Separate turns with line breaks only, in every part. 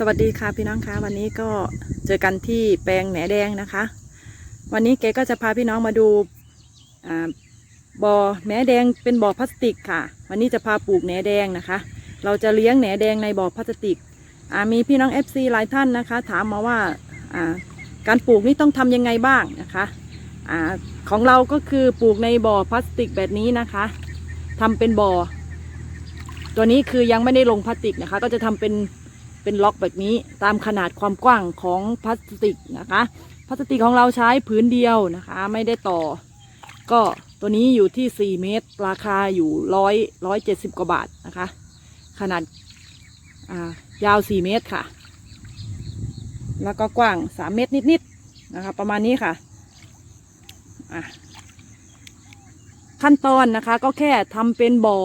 สวัสดีค่ะพี่น้องคะวันนี้ก็เจอกันที่แปลงแหนแดงนะคะ วันนี้เก๋ก็จะพาพี่น้องมาดูบ่อแหนแดงเป็นบ่อพลาสติกค่ะ วันนี้จะพาปลูกแหนแดงนะคะ เราจะเลี้ยงแหนแดงในบ่อพลาสติกมีพี่น้อง FC หลายท่านนะคะ ถามมาว่าการปลูกนี่ต้องทำยังไงบ้างนะคะอของเราก็คือปลูกในบ่อพลาสติกแบบนี้นะคะทำเป็นบ่อ ตัวนี้คือยังไม่ได้ลงพลาสติกนะคะ ก็จะทำเป็น เป็นล็อกแบบนี้ตามขนาดความกว้างของพลาสติกนะคะ พลาสติกของเราใช้ผืนเดียวนะคะ ไม่ได้ต่อ ก็ตัวนี้อยู่ที่ 4 เมตร ราคาอยู่ร้อยร้อยเจ็ดสิบกว่าบาทนะคะ ขนาดายาว 4 เมตรค่ะ แล้วก็กว้าง 3 เมตรนิดๆนะคะ ประมาณนี้ค่ะะขั้นตอนนะคะก็แค่ทำเป็นบ่อ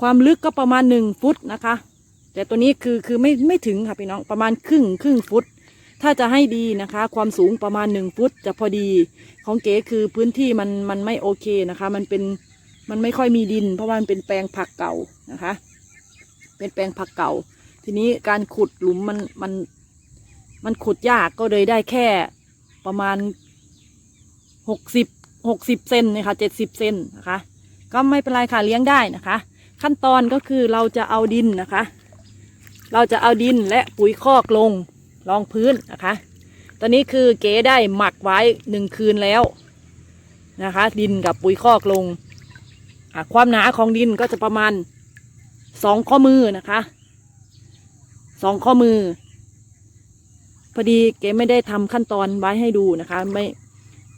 ความลึกก็ประมาณหนึ่งฟุตนะคะ แต่ตัวนี้คือคือไม่ไม่ถึงค่ะพี่น้องประมาณครึ่งครึ่งฟุต ถ้าจะให้ดีนะคะ ความสูงประมาณหนึ่งฟุตจะพอดีของเก๋คือพื้นที่มันมันไม่โอเคนะคะ มันเป็นมันไม่ค่อยมีดิน เพราะว่ามันเป็นแปลงผักเก่านะคะ เป็นแปลงผักเก่า ทีนี้การขุดหลุมมันมันมันขุดยากก็เลยได้แค่ประมาณหกสิบหกสิบเซนนะคะเจ็ดสิบเซนนะคะ ก็ไม่เป็นไรค่ะเลี้ยงได้นะคะ ขั้นตอนก็คือเราจะเอาดินนะคะ เราจะเอาดินและปุ๋ยคอกลงรองพื้นนะคะ ตอนนี้คือเก๋ได้หมักไว้หนึ่งคืนแล้วนะคะ ดินกับปุ๋ยคอกลง ความหนาของดินก็จะประมาณสองข้อมือนะคะสองข้อมือ พอดีเก๋ไม่ได้ทำขั้นตอนไว้ให้ดูนะคะ ไม่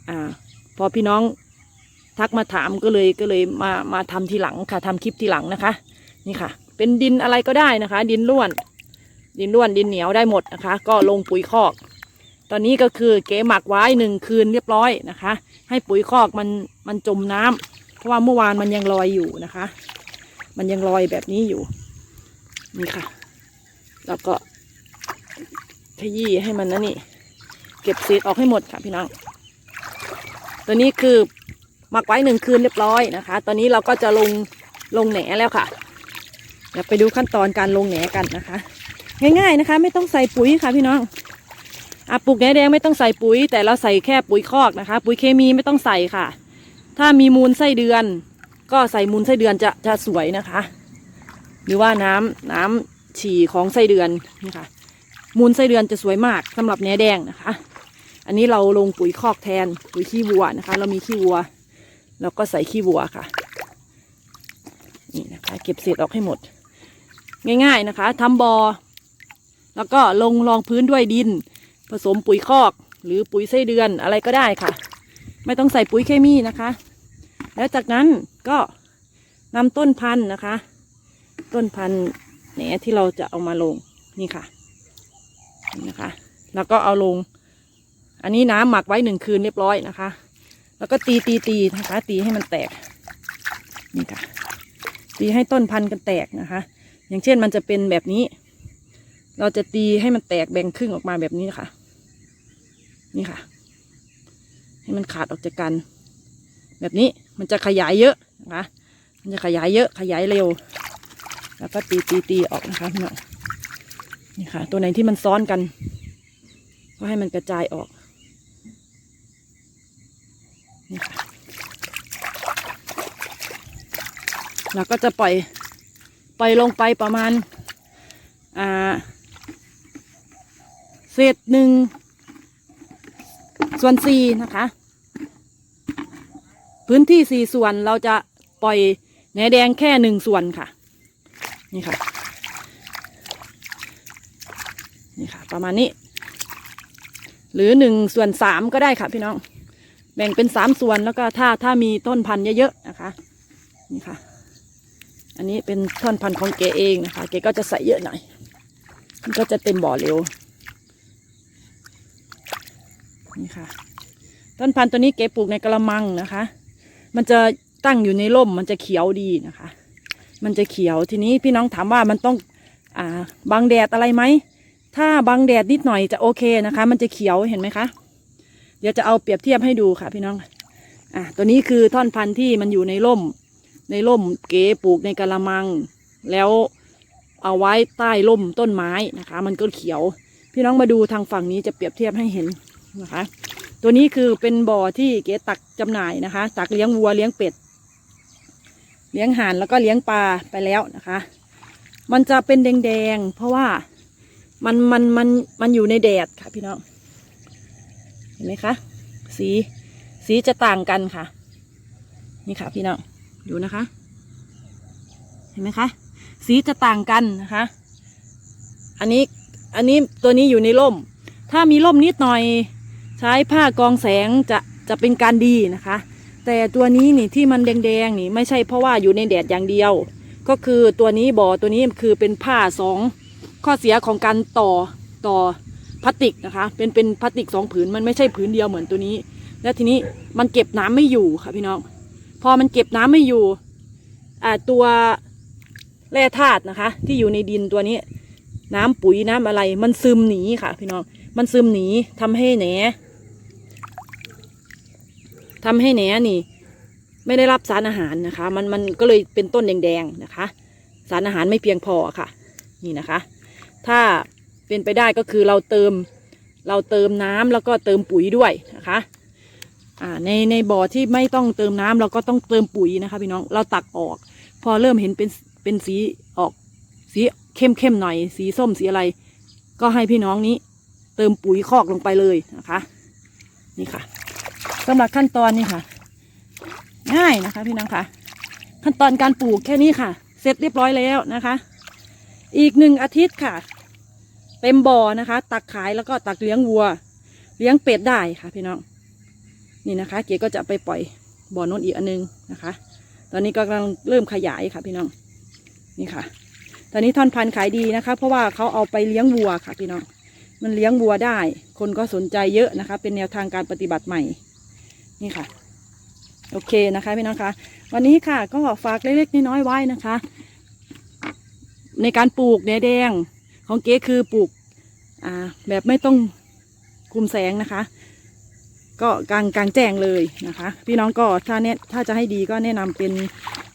อ่าพอพี่น้องทักมาถามก็เลยก็เลยมามาทำทีหลังค่ะทำคลิปทีหลังนะคะ นี่ค่ะ เป็นดินอะไรก็ได้นะคะ ดินร่วน ดินร่วนดินเหนียวได้หมดนะคะ ก็ลงปุ๋ยคอก ตอนนี้ก็คือเก๋หมักไว้หนึ่งคืนเรียบร้อยนะคะ ให้ปุ๋ยคอกมันมันจมน้ำเพราะว่าเมื่อวานมันยังลอยอยู่นะคะ มันยังลอยแบบนี้อยู่นี่ค่ะ แล้วก็ขยี้ให้มันนะนี่เก็บเศษออกให้หมดค่ะพี่น้องตัวนี้คือหมักไว้หนึ่งคืนเรียบร้อยนะคะ ตอนนี้เราก็จะลงลงแหนแล้วค่ะ ดี๋ยวไปดูขั้นตอนการลงแหนกันนะคะ ง่ายๆนะคะ ไม่ต้องใส่ปุ๋ยค่ะพี่น้องอะปลูกแหนแดงไม่ต้องใส่ปุ๋ย แต่เราใส่แค่ปุ๋ยคอกนะคะ ปุ๋ยเคมีไม่ต้องใส่ค่ะ ถ้ามีมูลไส้เดือน ก็ใส่มูลไส้เดือนจะจะสวยนะคะ หรือว่าน้ำน้ำฉี่ของไส้เดือนนี่ค่ะ มูลไส้เดือนจะสวยมากสำหรับแหนแดงนะคะ อันนี้เราลงปุ๋ยคอกแทนปุ๋ยขี้วัวนะคะ เรามีขี้วัวแล้วก็ใส่ขี้วัวค่ะ นี่นะคะ เก็บเศษออกให้หมด ง่าย ๆนะคะทำบอ่อแล้วก็ลงรองพื้นด้วยดิน ผสมปุ๋ยคอก หรือปุ๋ยไส้เดือนอะไรก็ได้ค่ะ ไม่ต้องใส่ปุ๋ยเคมีนะคะ แล้วจากนั้นก็นำต้นพันธุ์นะคะ ต้นพันธุ์แหนที่เราจะเอามาลงนี่ค่ะนี่นะคะ แล้วก็เอาลง อันนี้น้ำหมักไว้หนึ่งคืนเรียบร้อยนะคะ แล้วก็ตีตีตีนะคะ ตีให้มันแตกนี่ค่ะตีให้ต้นพันธุ์กันแตกนะคะ อย่างเช่นมันจะเป็นแบบนี้ เราจะตีให้มันแตกแบ่งครึ่งออกมาแบบนี้ค่ะ นี่ค่ะ ให้มันขาดออกจากกัน แบบนี้มันจะขยายเยอะนะคะ มันจะขยายเยอะขยายเร็ว แล้วก็ตีตีตีออกนะคะพี่น้องนี่ค่ะ ตัวไหนที่มันซ้อนกัน ก็ให้มันกระจายออก นี่ค่ะเราก็จะปล่อย ปล่อยลงไปประมาณอ่าเศษหนึ่งส่วนสี่นะคะ พื้นที่สี่ส่วนเราจะปล่อยแหนแดงแค่หนึ่งส่วนค่ะ นี่ค่ะ นี่ค่ะ ประมาณนี้ หรือหนึ่งส่วนสามก็ได้ค่ะพี่น้อง แบ่งเป็นสามส่วนแล้วก็ถ้าถ้ามีต้นพันธุ์เยอะๆนะคะ นี่ค่ะ อันนี้เป็นต้นพันธุ์ของเกเองนะคะ เกก็จะใส่เยอะหน่อย มันก็จะเต็มบ่อเร็ว นี่ค่ะ ต้นพันธุ์ตัวนี้เกปลูกในกระมังนะคะ มันจะตั้งอยู่ในร่ม มันจะเขียวดีนะคะ มันจะเขียว ทีนี้พี่น้องถามว่ามันต้องอ่าบังแดดอะไรไหม ถ้าบังแดดนิดหน่อยจะโอเคนะคะ มันจะเขียวเห็นไหมคะ เดี๋ยวจะเอาเปรียบเทียบให้ดูค่ะ พี่น้อง อะ ตัวนี้คือท่อนพันธุ์ที่มันอยู่ในร่ม ในร่มเก๋ปลูกในกะละมัง แล้วเอาไว้ใต้ร่มต้นไม้นะคะ มันก็เขียว พี่น้องมาดูทางฝั่งนี้จะเปรียบเทียบให้เห็นนะคะ ตัวนี้คือเป็นบ่อที่เก๋ตักจำหน่ายนะคะ ตักเลี้ยงวัวเลี้ยงเป็ด เลี้ยงห่านแล้วก็เลี้ยงปลาไปแล้วนะคะ มันจะเป็นแดงๆเพราะว่ามันมันมันมันอยู่ในแดดค่ะพี่น้องเห็นไหมคะสีสีจะต่างกันค่ะ นี่ค่ะพี่น้อง ดูนะคะ เห็นไหมคะ สีจะต่างกันนะคะ อันนี้อันนี้ตัวนี้อยู่ในร่ม ถ้ามีร่มนิดหน่อยใช้ผ้ากองแสงจะจะเป็นการดีนะคะ แต่ตัวนี้นี่ที่มันแดงๆนี่ไม่ใช่เพราะว่าอยู่ในแดดอย่างเดียว ก็คือตัวนี้บ่อตัวนี้คือเป็นผ้าสองข้อเสียของการต่อต่อพลาสติกนะคะ เป็นเป็นพลาสติกสองผืนมันไม่ใช่ผืนเดียวเหมือนตัวนี้ แล้วทีนี้มันเก็บน้ำไม่อยู่ค่ะพี่น้อง พอมันเก็บน้ำไม่อยู่อ่าตัวแร่ธาตุนะคะ ที่อยู่ในดินตัวนี้ น้ำปุ๋ยน้ำอะไร มันซึมหนีค่ะ พี่น้องมันซึมหนีทำให้แหนทำให้แหนนี่ ไม่ได้รับสารอาหารนะคะ มันมันก็เลยเป็นต้นแดงๆนะคะ สารอาหารไม่เพียงพอค่ะ นี่นะคะ ถ้าเป็นไปได้ก็คือเราเติม เราเติมน้ำแล้วก็เติมปุ๋ยด้วยนะคะ อ่าในในบ่อที่ไม่ต้องเติมน้ำเราก็ต้องเติมปุ๋ยนะคะพี่น้องเราตักออก พอเริ่มเห็นเป็นเป็นสีออก สีเข้มเข้มๆหน่อย สีส้มสีอะไร ก็ให้พี่น้องนี้ เติมปุ๋ยคอกลงไปเลยนะคะ นี่ค่ะสำหรับขั้นตอนนี่ค่ะ ง่ายนะคะ พี่น้องค่ะ ขั้นตอนการปลูกแค่นี้ค่ะ เสร็จเรียบร้อยแล้วนะคะ อีกหนึ่งอาทิตย์ค่ะ เต็มบ่อนะคะ ตักขายแล้วก็ตักเลี้ยงวัว เลี้ยงเป็ดได้ค่ะ พี่น้อง นี่นะคะ เก๋ก็จะไปปล่อยบ่อน้นอีกอันนึงนะคะ ตอนนี้ก็กำลังเริ่มขยายค่ะพี่น้อง นี่ค่ะ ตอนนี้ท่อนพันธุ์ขายดีนะคะ เพราะว่าเขาเอาไปเลี้ยงวัวค่ะพี่น้อง มันเลี้ยงวัวได้ คนก็สนใจเยอะนะคะ เป็นแนวทางการปฏิบัติใหม่ นี่ค่ะ โอเคนะคะพี่น้องคะ วันนี้ค่ะก็ฝากเล็กๆน้อยๆไว้นะคะ ในการปลูกแหนแดงของเก๋คือปลูกแบบไม่ต้องคุมแสงนะคะ ก็กลางกลางแจ้งเลยนะคะ พี่น้องก็ถ้าเนถ้าจะให้ดีก็แนะนำเป็น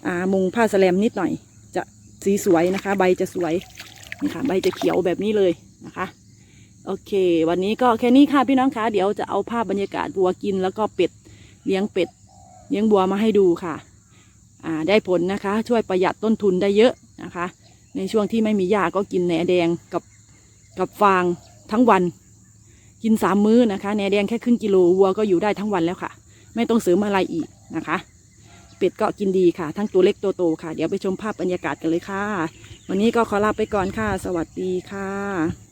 อ่ามุงผ้าแสแลมนิดหน่อย จะสีสวยนะคะ ใบจะสวยนี่ค่ะใบจะเขียวแบบนี้เลยนะคะโอเค วันนี้ก็แค่นี้ค่ะพี่น้องคะเดี๋ยวจะเอาภาพบรรยากาศวัวกิน แล้วก็เป็ดเลี้ยงเป็ด เลี้ยงบัวมาให้ดูค่ะอ่าได้ผลนะคะ ช่วยประหยัดต้นทุนได้เยอะนะคะ ในช่วงที่ไม่มีหญ้าก็กินแหนแดงกับกับฟางทั้งวัน กินสามมื้อนะคะแหนแดงแค่ครึ่งกิโลวัวก็อยู่ได้ทั้งวันแล้วค่ะ ไม่ต้องเสริมอะไรอีกนะคะเป็ดก็กินดีค่ะ ทั้งตัวเล็กตัวโตค่ะ เดี๋ยวไปชมภาพบรรยากาศกันเลยค่ะ วันนี้ก็ขอลาไปก่อนค่ะ สวัสดีค่ะ